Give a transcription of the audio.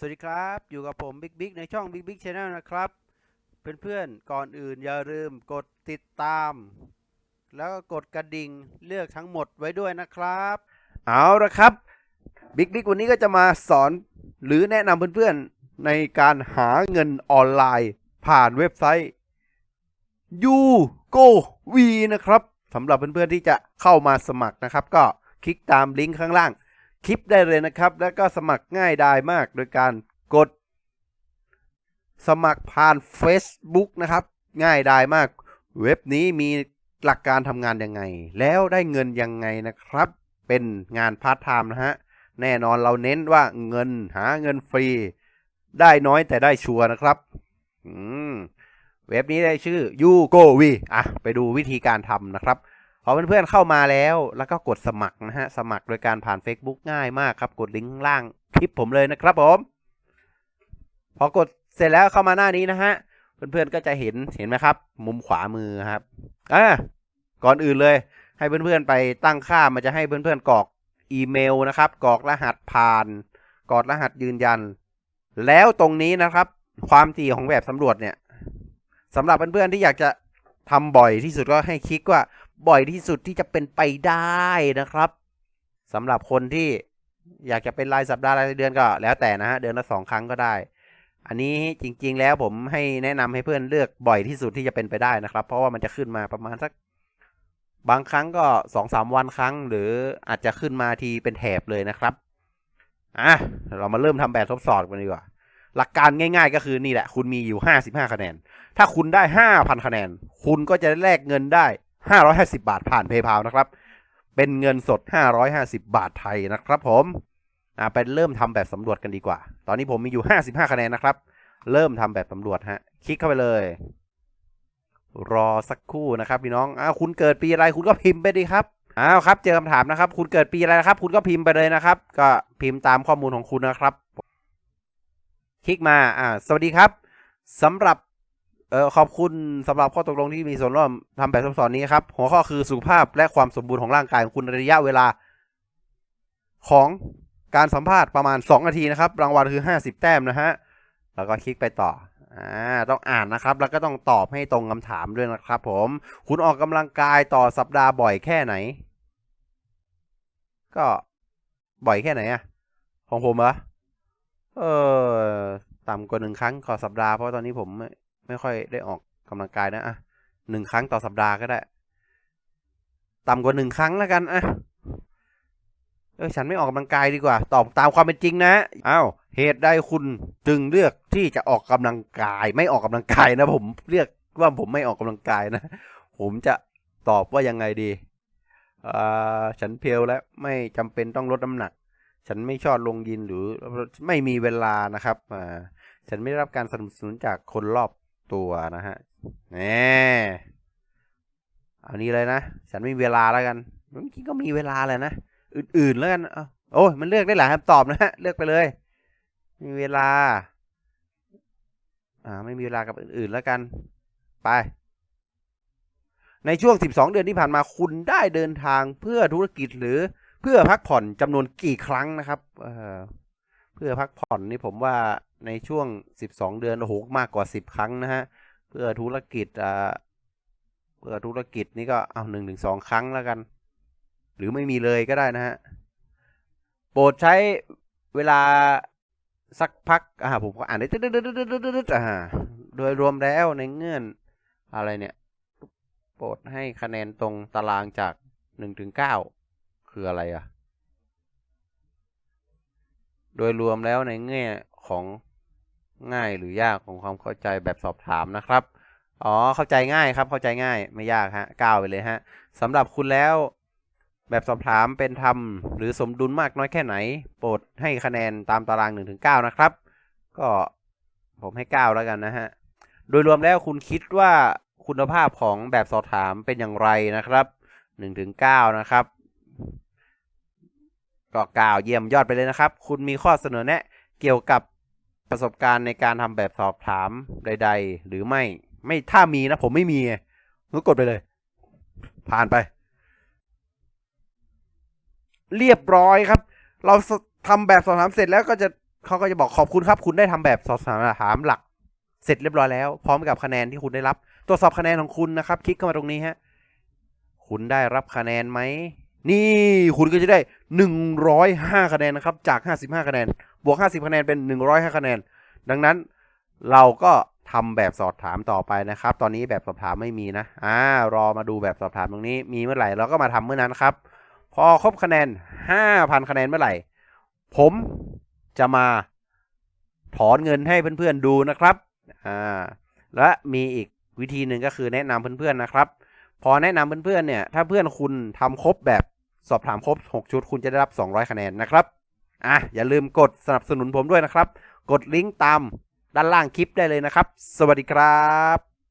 สวัสดีครับ อยู่กับผมบิ๊กบิ๊กในช่องบิ๊กบิ๊กชาแนลนะครับ เพื่อนๆ ก่อนอื่นอย่าลืมกดติดตาม แล้วก็กดกระดิ่งเลือกทั้งหมดไว้ด้วยนะครับ เอาละครับบิ๊กบิ๊กวันนี้ก็จะมาสอนหรือแนะนำเพื่อนๆ ในการหาเงินออนไลน์ผ่านเว็บไซต์ u go v นะครับสำหรับเพื่อนๆ ที่จะเข้ามาสมัครนะครับ ก็คลิกตามลิงก์ข้างล่าง คลิปได้เลยนะครับ แล้วก็สมัครง่ายดายมาก โดยการกด สมัครผ่าน Facebook นะครับ ง่ายดายมาก เว็บนี้มีหลักการทำงานยังไง แล้วได้เงินยังไงนะครับ เป็นงานพาร์ทไทม์นะฮะ แน่นอนเราเน้นว่าเงินหาเงินฟรี ได้น้อยแต่ได้ชัวร์นะครับอืมเว็บนี้ได้ชื่อ y u g o v อะ ไปดูวิธีการทำนะครับ อเพื่อนๆเข้ามาแล้ว แล้วก็กดสมัครนะฮะ สมัครโดยการผ่าน Facebook ง่ายมากครับ กดลิงก์ล่างคลิปผมเลยนะครับผม พอกดเสร็จแล้วเข้ามาหน้านี้นะฮะ เพื่อนๆก็จะเห็น เห็นไหมครับ มุมขวามือครับ อ่า ก่อนอื่นเลย ให้เพื่อนๆไปตั้งค่า มันจะให้เพื่อนๆกรอกอีเมลนะครับ กรอกรหัสผ่าน กรอกรหัสยืนยัน แล้วตรงนี้นะครับ ความถี่ของแบบสำรวจเนี่ยสำหรับเพื่อนๆที่อยากจะทำบ่อยที่สุดก็ให้คลิกว่า บ่อยที่สุดที่จะเป็นไปได้นะครับสำหรับคนที่อยากจะเป็นรายสัปดาห์รายเดือนก็แล้วแต่นะฮะเดือนละสองครั้งก็ได้ อันนี้จริง ๆ แล้วผมให้แนะนำให้เพื่อนเลือกบ่อยที่สุดที่จะเป็นไปได้นะครับ เพราะว่ามันจะขึ้นมาประมาณสัก บางครั้งก็สองสามวันครั้ง หรืออาจจะขึ้นมาทีเป็นแถบเลยนะครับอะเรามาเริ่มทำแบบทดสอบกันดีกว่า หลักการง่าย ๆ ก็คือนี่แหละ คุณมีอยู่ห้าสิบห้าคะแนน ถ้าคุณได้ห้าพันคะแนน คุณก็จะแลกเงินได้ 550 บาทผ่าน PayPal นะครับ เป็นเงินสด 550 บาทไทยนะครับผมอ่าไปเริ่มทำแบบสำรวจกันดีกว่า ตอนนี้ผมมีอยู่ 55 คะแนนนะครับ เริ่มทำแบบสำรวจฮะ คลิกเข้าไปเลย รอสักครู่นะครับพี่น้องอ้าวคุณเกิดปีอะไรคุณก็พิมพ์ไปดีครับอ้าวครับ เจอคำถามนะครับ คุณเกิดปีอะไรนะครับ คุณก็พิมพ์ไปเลยนะครับ ก็พิมพ์ตามข้อมูลของคุณนะครับ คลิกมาอ่าสวัสดีครับสำหรับ เออขอบคุณสำหรับข้อตกลงที่มีส่วนร่วมทำแบบทดสอบนี้ครับ หัวข้อคือสุขภาพและความสมบูรณ์ของร่างกายของคุณระยะเวลา ของการสัมภาษณ์ประมาณ 2 นาทีนะครับ รางวัลคือ 50 แต้มนะฮะ แล้วก็คลิกไปต่ออ่าต้องอ่านนะครับ แล้วก็ต้องตอบให้ตรงคำถามด้วยนะครับผม คุณออกกำลังกายต่อสัปดาห์บ่อยแค่ไหน ก็บ่อยแค่ไหนอะของผมเหรอเออต่ำกว่าหนึ่งครั้งต่อสัปดาห์เพราะตอนนี้ผม ไม่ค่อยได้ออกกำลังกายนะอะหนึ่งครั้งต่อสัปดาห์ก็ได้ ต่ำกว่าหนึ่งครั้งแล้วกันอะเออฉันไม่ออกกำลังกายดีกว่า ตอบตามความเป็นจริงนะอ้าวเหตุใดคุณจึงเลือกที่จะออกกำลังกาย ไม่ออกกำลังกายนะ ผมเรียกว่าผมไม่ออกกำลังกายนะ ผมจะตอบว่ายังไงดีอ่าฉันเพลียวและไม่จำเป็นต้องลดน้ำหนัก ฉันไม่ชอบลงยินหรือไม่มีเวลานะครับอ่าฉันไม่ได้รับการสนับสนุนจากคนรอบ ตัวนะฮะแหมเอานี้เลยนะ ฉันไม่มีเวลาแล้วกันจริงๆก็มีเวลาแหละนะ อื่นๆแล้วกันเอาโอ้ยมันเลือกได้หลายคำตอบนะฮะ เลือกไปเลย มีเวลา อ่า ไม่มีเวลากับอื่นๆแล้วกัน ไป ในช่วง 12 เดือนที่ผ่านมาคุณได้เดินทางเพื่อธุรกิจหรือเพื่อพักผ่อนจำนวนกี่ครั้งนะครับเเพื่อพักผ่อนนี่ผมว่า ในช่วง 12 เดือนโอ้โหมากกว่า 10 ครั้งนะฮะ เพื่อธุรกิจอ่าเพื่อธุรกิจนี่ก็เอาหนึ่งถึงสองครั้งแล้วกัน หรือไม่มีเลยก็ได้นะฮะ โปรดใช้เวลาสักพักอ่าผมก็อ่านได้ตึ๊ดๆๆๆๆอ่าโดยรวมแล้วในเงื่อนอะไรเนี่ย โปรดให้คะแนนตรงตารางจากหนึ่งถึงเก้าคืออะไรอะ โดยรวมแล้วในแง่ของ ง่ายหรือยากของความเข้าใจแบบสอบถามนะครับ อ๋อ เข้าใจง่ายครับ เข้าใจง่าย ไม่ยากฮะ ก้าวไปเลยฮะสำหรับคุณแล้ว แบบสอบถามเป็นธรรมหรือสมดุลมากน้อยแค่ไหน โปรดให้คะแนนตามตาราง 1-9ถึงนะครับ ก็ผมให้ 9 แล้วกันนะฮะ โดยรวมแล้วคุณคิดว่าคุณภาพของแบบสอบถามเป็นอย่างไรนะครับ 1-9ถึงนะครับ ก็กล่าวเยี่ยมยอดไปเลยนะครับ คุณมีข้อเสนอแนะเกี่ยวกับ ประสบการณ์ในการทำแบบสอบถามใด ๆ หรือไม่ ไม่ถ้ามีนะ ผมไม่มีก็กดไปเลย ผ่านไป เรียบร้อยครับ เราทำแบบสอบถามเสร็จแล้วก็จะเขาก็จะบอกขอบคุณครับ คุณได้ทำแบบสอบถามหลัก เสร็จเรียบร้อยแล้ว พร้อมกับคะแนนที่คุณได้รับ ตรวจสอบคะแนนของคุณนะครับ คลิกเข้ามาตรงนี้ฮะ คุณได้รับคะแนนไหมนี่คุณก็จะได้หนึ่งร้อยห้าคะแนนนะครับ จากห้าสิบห้าคะแนน บวกห้าสิบคะแนนเป็นหนึ่งร้อยห้าคะแนน ดังนั้นเราก็ทำแบบสอบถามต่อไปนะครับ ตอนนี้แบบสอบถามไม่มีนะอ่ารอมาดูแบบสอบถามตรงนี้ มีเมื่อไหร่เราก็มาทำเมื่อนั้นครับ พอครบคะแนนห้าพันคะแนนเมื่อไหร่ ผมจะมาถอนเงินให้เพื่อนๆดูนะครับอ่าและมีอีกวิธีหนึ่งก็คือแนะนำเพื่อนๆนะครับ พอแนะนำเพื่อนๆเนี่ย ถ้าเพื่อนคุณทำครบแบบสอบถามครบ 6 ชุด คุณจะได้รับ 200 คะแนนนะครับ อะอย่าลืมกดสนับสนุนผมด้วยนะครับ กดลิงก์ตามด้านล่างคลิปได้เลยนะครับ สวัสดีครับ